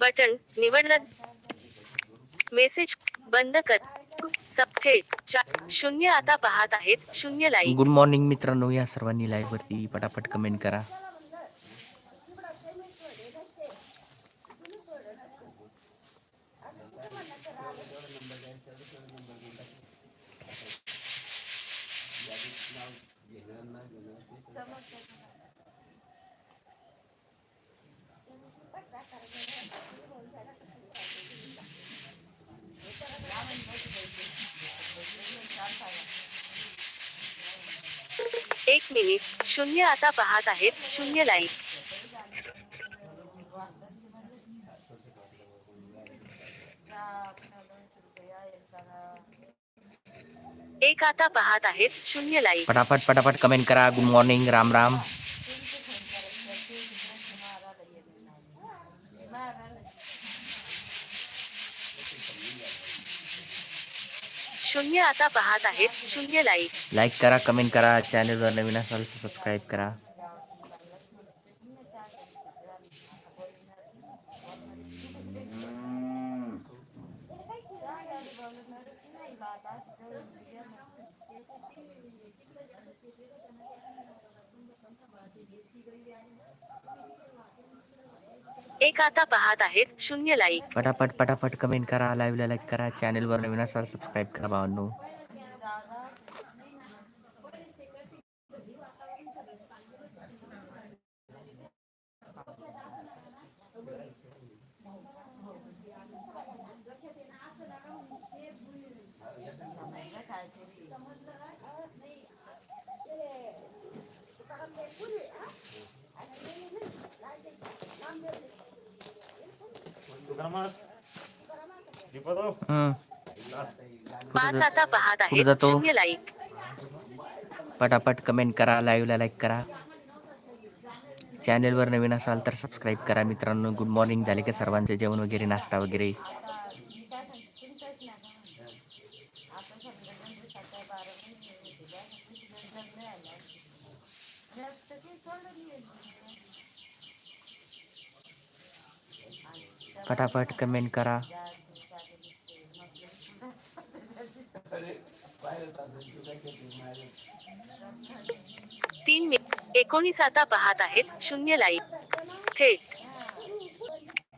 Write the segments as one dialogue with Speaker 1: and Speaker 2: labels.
Speaker 1: Button निवडलं. Message बंद कर. सब थेट चॅट शून्य आता पाहत आहेत. शून्य लाईव्ह
Speaker 2: गुड मॉर्निंग मित्रांनो या सर्वांनी लाईव्ह वरती पटापट कमेंट करा.
Speaker 1: एक मिनिट. शून्य आता पाहत आहेत. शून्य लाईव्ह एक आता पाहत आहेत. शून्य लाईव्ह
Speaker 2: पटापट पटापट कमेंट करा. Good morning, Ram Ram.
Speaker 1: शून्य आता पाहत आहेत. शून्य लाईव्ह
Speaker 2: लाईक करा कमेंट करा चॅनलवर नवीन असाल तर सबस्क्राईब करा.
Speaker 1: एक आता पाहत आहेत, शून्य लाईव्ह
Speaker 2: पटापट पटापट कमेंट करा लाईव्हला लाईक करा चॅनलवर नवीन असाल सबस्क्राईब करा भावांनो हम्म.
Speaker 1: पाच आता पाहत
Speaker 2: कुठं
Speaker 1: आहेत
Speaker 2: जातो?
Speaker 1: शून्य
Speaker 2: पटापट कमेंट करा लाईव्हला लाईक करा. चॅनलवर नवीन असाल तर सबस्क्राईब करा मित्रांनो. गुड मॉर्निंग झाले का सर्वांचे? जेवण वगैरे नाश्ता वगैरे? पटापट कमेंट करा.
Speaker 1: तीन एकोणीस आता पाहत आहेत. शून्य लाईव्ह थेट.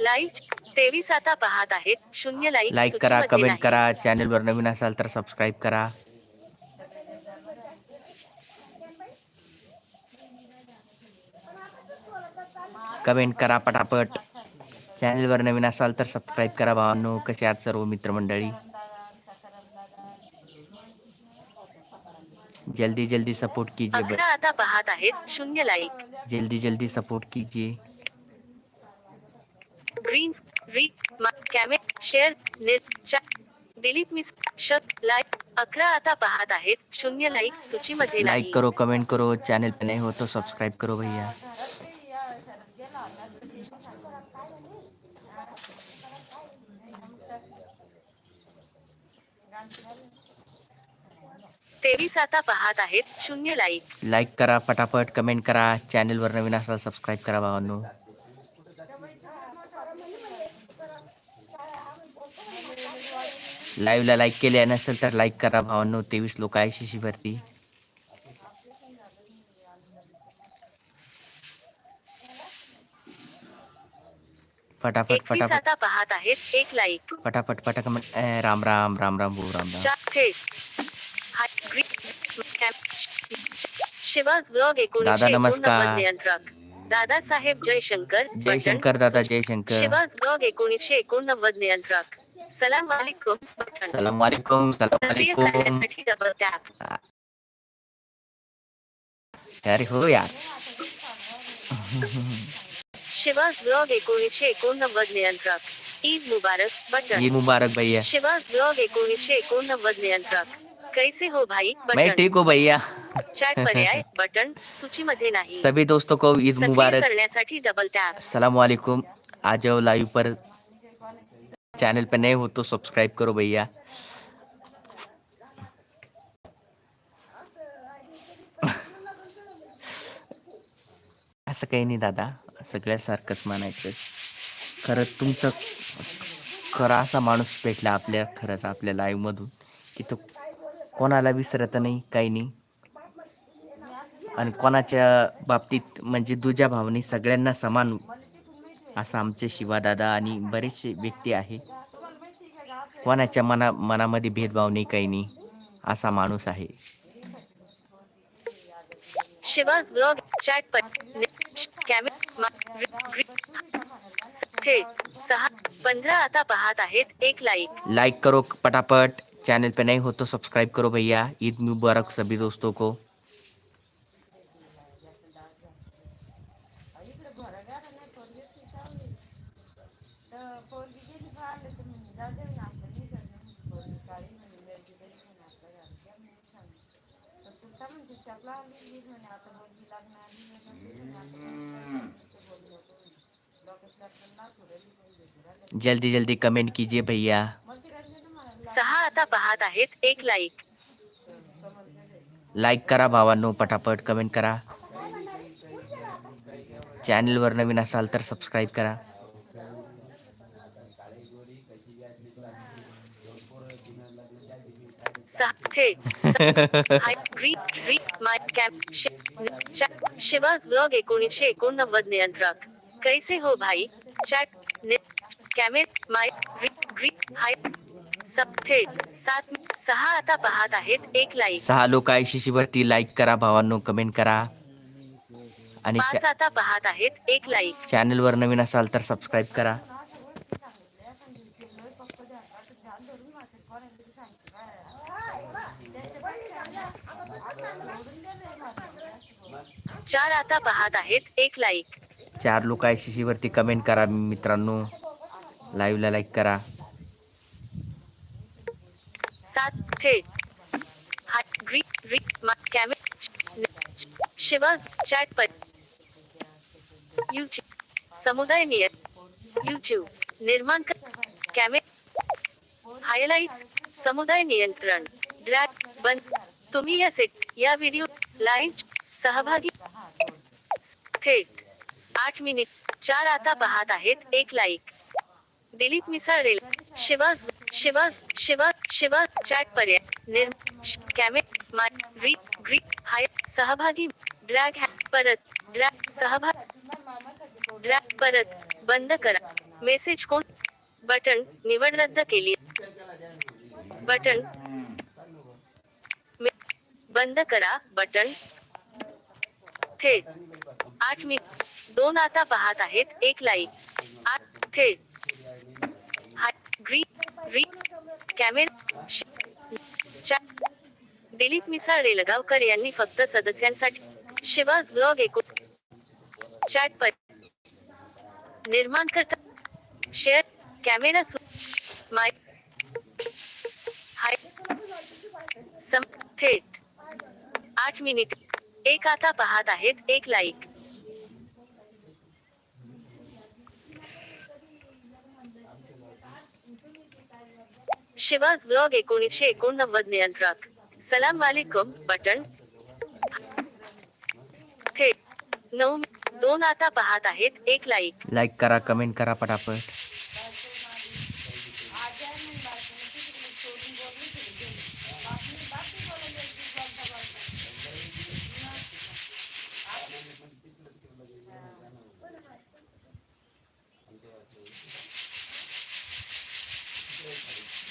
Speaker 1: लाईव्ह तेवीस आता पाहत आहेत. शून्य लाईव्ह
Speaker 2: लाईक करा कमेंट. करा. चॅनलवर नवीन असाल तर सबस्क्राईब करा. कमेंट करा पटापट. चॅनलवर नवीन असाल तर सबस्क्राईब करा भावांनो कसे आहात सर्व मित्रमंडळी? जल्दी जल्दी सपोर्ट कीजिए
Speaker 1: अकरा आता पाहत आहेत शून्य लाईव्ह
Speaker 2: जल्दी जल्दी सपोर्ट कीजिए.
Speaker 1: ग्रीन री कॅमेरा शेअर निर दिलीप मिस शत लाईक अकरा आता पाहत आहेत शून्य लाईक सूचीमध्ये नाही.
Speaker 2: लाइक करो कमेंट करो चैनल पे नए हो तो सब्सक्राइब करो भैया.
Speaker 1: तेवीस आता पाहत आहेत शून्य लाईक
Speaker 2: लाईक करा पटापट कमेंट करा चॅनलवर नवीन असाल सबस्क्राईब करा भावांनो. लाईव्हला लाईक केले नसेल तर लाईक करा भावांनो. तेवीस लोक आहे शिशीवरती फटाफट फटाफट।
Speaker 1: आता पाहत आहेत एक लाईक
Speaker 2: फटाफट अं, राम राम राम राम भाऊ राम राम. दादा, नमस्कार.
Speaker 1: दादासाहेब जयशंकर.
Speaker 2: जयशंकर दादा जयशंकर.
Speaker 1: शिवाज ब्लॉग एकोणीसशे एकोणनव्वद नियंत्रक. सलाम वालेकुम.
Speaker 2: सलाम वालेकुम सलाम वालेकुम.
Speaker 1: करण्यासाठी डबल टॅप
Speaker 2: अरे हो यार.
Speaker 1: शिवाज ब्लॉग एकोणीसशे एकोणनव्वद नियंत्रक। ईद मुबारक बटन।
Speaker 2: ईद मुबारक भैया।
Speaker 1: शिवाज ब्लॉग एकोणीसशे एकोणनव्वद नियंत्रक। कैसे हो भाई बटन?
Speaker 2: मैं ठीक हूँ भैया।
Speaker 1: चॅट पर्याय बटन सूचीमध्ये नाही।
Speaker 2: सभी दोस्तों को ईद मुबारक।
Speaker 1: करण्यासाठी डबल टॅप
Speaker 2: सलाम वालेकुम आ जाओ लाइव पर चैनल पे नए हो तो सब्सक्राइब करो भैया। असं काही नाही दादा। सगळ्यासारखंच म्हणायचं. खरंच तुमचं खरा असा माणूस भेटला आपल्या खरंच आपल्या लाईव्हमधून की तो कोणाला विसरत नाही काही नाही. आणि कोणाच्या बाबतीत म्हणजे दुजा भावने सगळ्यांना समान असं आमचे शिवादादा आणि बरेचसे व्यक्ती आहे. कोणाच्या मना मनामध्ये भेदभाव नाही काही नाही असा माणूस आहे.
Speaker 1: शिवाज ब्लॉग चॅट आता पाहत आहेत. एक लाईक
Speaker 2: लाइक करो पटापट. चैनल पे नए हो तो सब्सक्राइब करो भैया. ईद मुबारक सभी दोस्तों को. जल्दी जल्दी कमेंट कीजिए भैया।
Speaker 1: सहा आता पाहत आहेत एक लाईक
Speaker 2: लाईक करा भावांनो पटापट कमेंट करा. चॅनलवर नवीन असाल तर सबस्क्राईब करा.
Speaker 1: शिवाज ब्लॉग एकोणीसशे एकोणनव्वद नियंत्रक। कैसे हो भाई? चॅट कॅमेरा माय हाय सात सहा आता पाहत आहेत एक लाईक
Speaker 2: सहा लोक आयशीशी वरती लाईक करा भावांनो कमेंट करा. आणि
Speaker 1: पाच आता पाहत आहेत एक लाईक
Speaker 2: चॅनलवर नवीन असाल तर सबस्क्राईब करा.
Speaker 1: चार आता पाहत आहेत एक लाईक
Speaker 2: चार लोक आयशीशी वरती कमेंट करा मित्रांनो. लाईव्हला लाईक करा.
Speaker 1: सात थेट हाय ग्री ग्री मा कॅमेरा शिवाज चॅट पर यूट्यूब समुदाय नियत यूट्यूब निर्माण कॅमेरा हायलाइट्स समुदाय नियंत्रण ड्रॅग बंद. तुम्ही या सेट या व्हिडिओ लाईव्ह सहभागी थेट. आठ मिनिट. चार आता पाहत आहेत. एक लाईक दिलीप मिसाळ शिवाज शिवाज शिवाज शिवाज चॅट पर्याय निर् कॅमेरा माय ग्री ग्री हाय सहभागी ड्रॅग परत ड्रॅग सहभाग ड्रॅग परत बंद करा. मेसेज कोण? बटन निवड रद्द केली. बटन बंद करा. बटन थेट. आठ मिनिट दोन आता पाहत आहेत, एक लाईक आठ थेट. दिलीप मिसाळ रेलगावकर यांनी फक्त सदस्यांसाठी शिवाज ब्लॉग एकूण चॅट पर निर्माण करता, शेअर, कॅमेरा माय, हाय, सम, थेट. आठ मिनिट. एक आता पाहत आहेत एक लाईक शिवाज ब्लॉग एकोणीसशे एकोणनव्वद नियंत्रक. सलाम वालेकुम बटन. थेट नऊ दोन आता पाहत आहेत एक लाईक
Speaker 2: लाईक करा कमेंट करा पटापट.
Speaker 1: Thank you.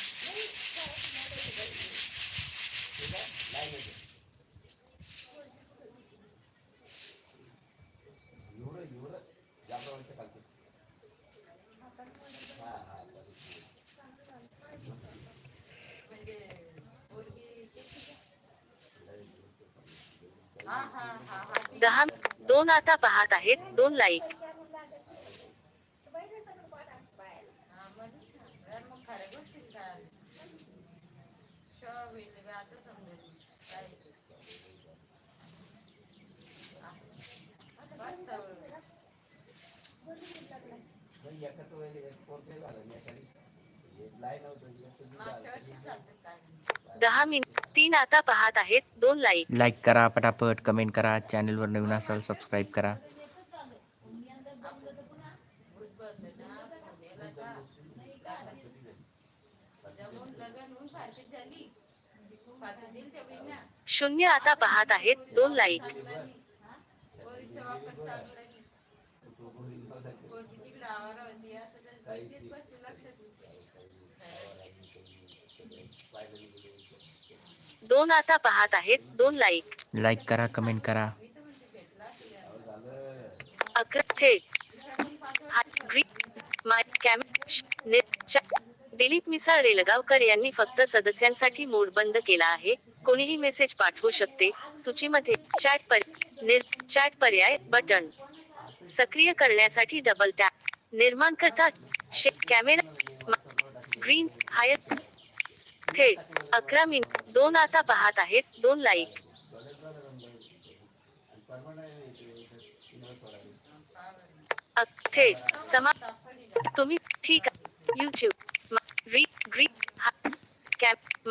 Speaker 1: दोन आता पाहत आहेत दोन लाईक दहा मिनिट. तीन आता पाहत आहेत दोन लाईक
Speaker 2: लाईक करा पटापट कमेंट करा चॅनलवर नवीन असाल सबस्क्राईब करा.
Speaker 1: शून्य आता पाहत आहेत दोन लाईक दोन आता पाहत आहेत दोन लाईक
Speaker 2: लाईक करा कमेंट करा.
Speaker 1: अकरा थेट दिलीप मिसाळ रेलगावकर यांनी फक्त सदस्यांसाठी मोड बंद केला आहे. कोणीही मेसेज पाठवू शकते. सूचीमध्ये चॅट पर निर चॅट पर्याय बटन सक्रिय करण्यासाठी डबल टॅप निर्माण करतात कॅमेरा ग्रीन हायर खेळ अकरा मिनिट दोन आता पाहत आहेत, दोन लाईक थेट समा, तुम्ही ठीक यूट्यूब ग्रीक ग्रीक कॅप